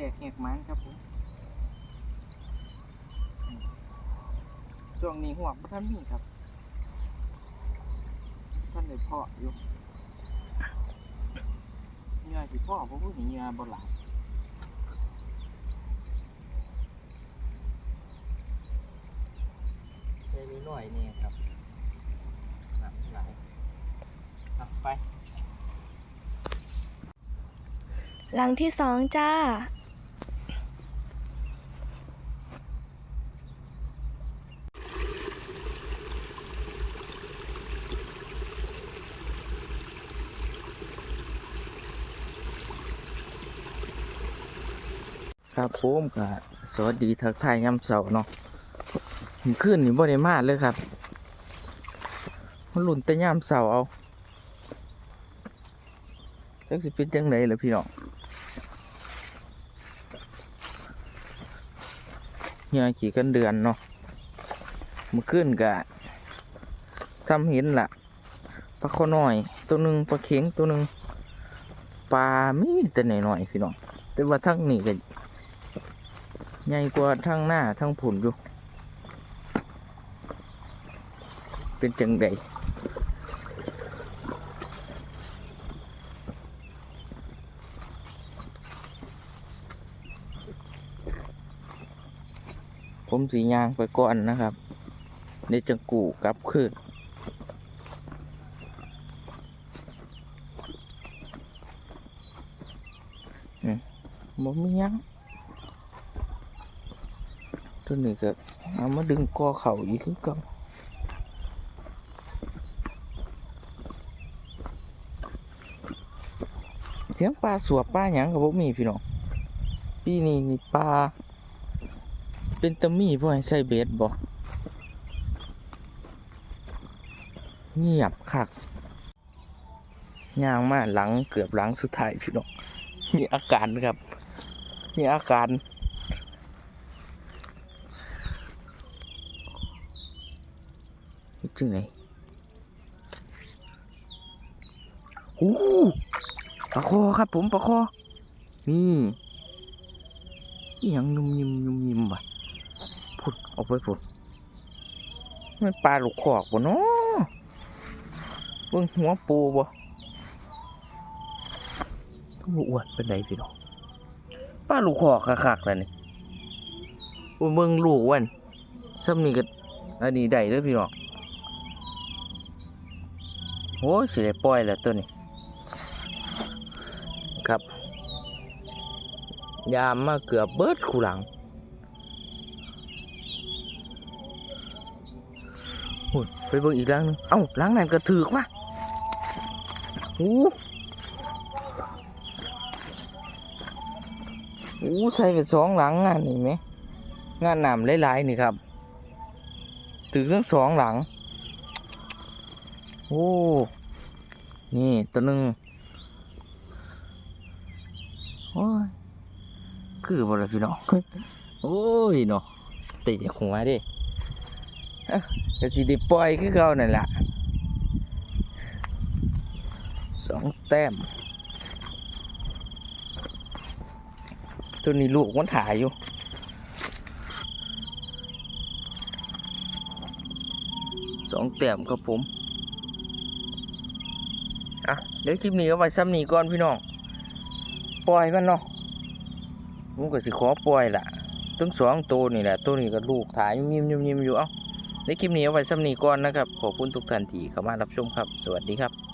หลังแดกแหกมันครับผมช่วงนี้หัวกบ่ท่านมีครับ ท่านเลยพ่ออยู่เงาสิพ่อเพราะผู้หญิงเงาบ่หลายใส่น้อยๆนี่ครับหนักหลายเอาไป หลังที่สองจ้า ครับผมก็สวัสดีทักทายยามเสาร์เนาะผมขึ้นนี่บ่ได้มาเลยครับ มันหลุนแต่ยามเสาร์เอาจักสิเป็นจังไดล่ะพี่น้องเฮียขี่กันเดือนเนาะมันขึ้นกะซ้ำเห็นละปลาข้อน้อยตัวหนึ่งปลาเข็งตัวหนึ่งปลามีแต่หน่อยๆพี่น้องแต่ว่าทั้งนี้ก็ ใหญ่กว่าทั้งหน้าทั้งผุนอยู่ เป็นจังใดผมสียางไปก่อนนะครับในจังกูกลับคืนอืมบ่มียัง ตัวนี้ก็เอามาดึงคอเข่าอีกคือเก่าเสียงปลาสวบปลาหยังกับพวกมีพี่น้องปีนี้นี่ปลาเป็นตะมีพ่อให้ใส่เบสบ่เงียบคักย่างมาหลังเกือบหลังสุดท้ายพี่น้องมีอาการครับมีอาการ จึงไหนโอ้ปลาคอครับผมปลาคอ นี่ยังยุ่มยิมยุ่มยิมบ่ะพุดเอาไปพุดมันปลาหลูกขอกบ่เนาะเบิ่งหัวปูบ่ก็บ่อ้วนเป็นไดพี่น้องปลาหลูกขอกคักๆแล้วนี่บ่เบิ่งลูกวันซ้ำนี่ก็อันนี้ได้เด้อพี่น้อง โอ้ยสิได้ปล่อยแล้วตัวนี้ ครับ ยามมาเกือบเบิดคู่หลังหุ่นไปเบิ่งอีกหลังหนึง เอ้าหลังนั้นก็ถือกว่ะโอ้โอ้ใส่ไปสองหลังงานนี่ไหม งานหนามหลายๆนี่ครับ ถือทั้งสองหลัง โอ้ นี่ตัวหนึ่งโอ้ย คือบ่ละพี่น้อง โอ้ยเนาะติหัวดิก็สิได้ปล่อยคือเก่านั่นล่ะสองแต้ม ตัวนี้ลูกมันถ่ายอยู่สองแต้มครับผม อะเดี๋ยวคลิปนี้เอาไว้ซ้ำนี้ก่อนพี่น้อง ปล่อยมันเนาะผมก็สิขอปล่อยละทั้งสองตัวนี่แหละตัวนี้ก็ลูกถ่ายยิ้มยิ้มยิ้มอยู่เอ้าในคลิปนี้เอาไว้ซ้ำนี้ก่อนนะครับ ขอบคุณทุกท่านที่เข้ามารับชมครับ สวัสดีครับ